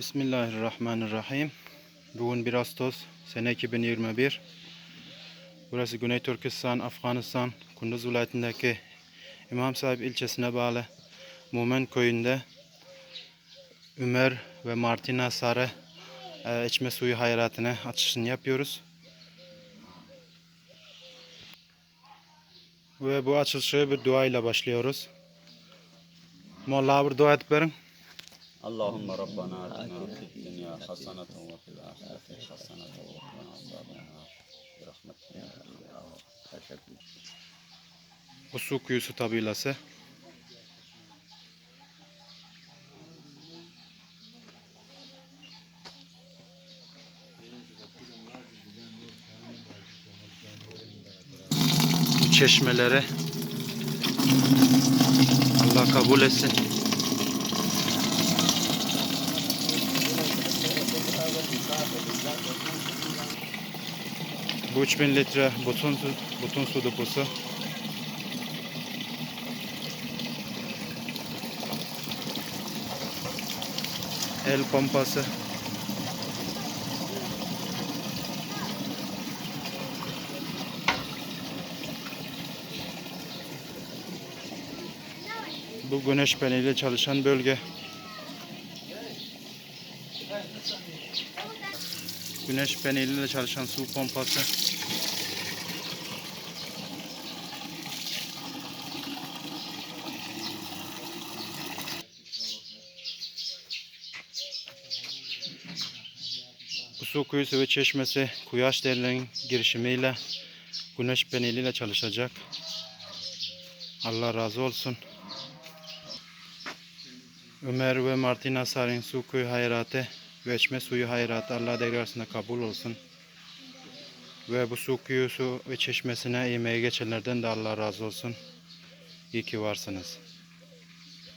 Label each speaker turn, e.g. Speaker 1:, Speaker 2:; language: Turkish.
Speaker 1: Bismillahirrahmanirrahim. Bugün 1 Ağustos sene 2021. Burası Güney Türkistan, Afganistan, Kunduz vilayetindeki İmam Sahip ilçesine bağlı Mumen köyünde Ömer ve Martina Sarı e, içme suyu hayratına açışını yapıyoruz. Ve bu açılışı bir dua ile başlıyoruz. Molla bir dua et verin.
Speaker 2: اللهم ربنا آتنا في الدنيا حسنة وفي الآخرة حسنة وقنا عذاب النار برحمتك يا أرحم
Speaker 1: Bu su kuyusu tabelası. Bu çeşmeleri Allah kabul etsin. Bu 3000 litre bütün su, bütün su deposu. El pompası. Bu güneş paneliyle çalışan bölge. Güneş paneliyle çalışan su pompası. Su kuyusu ve çeşmesi kuyaş derilerin girişimiyle güneş paneliyle çalışacak. Allah razı olsun. Ömer ve Martina Sarın su kuyu hayratı ve içme suyu hayratı Allah devri arasında kabul olsun. Ve bu su kuyusu ve çeşmesine yemeğe geçenlerden de Allah razı olsun. İyi ki varsınız.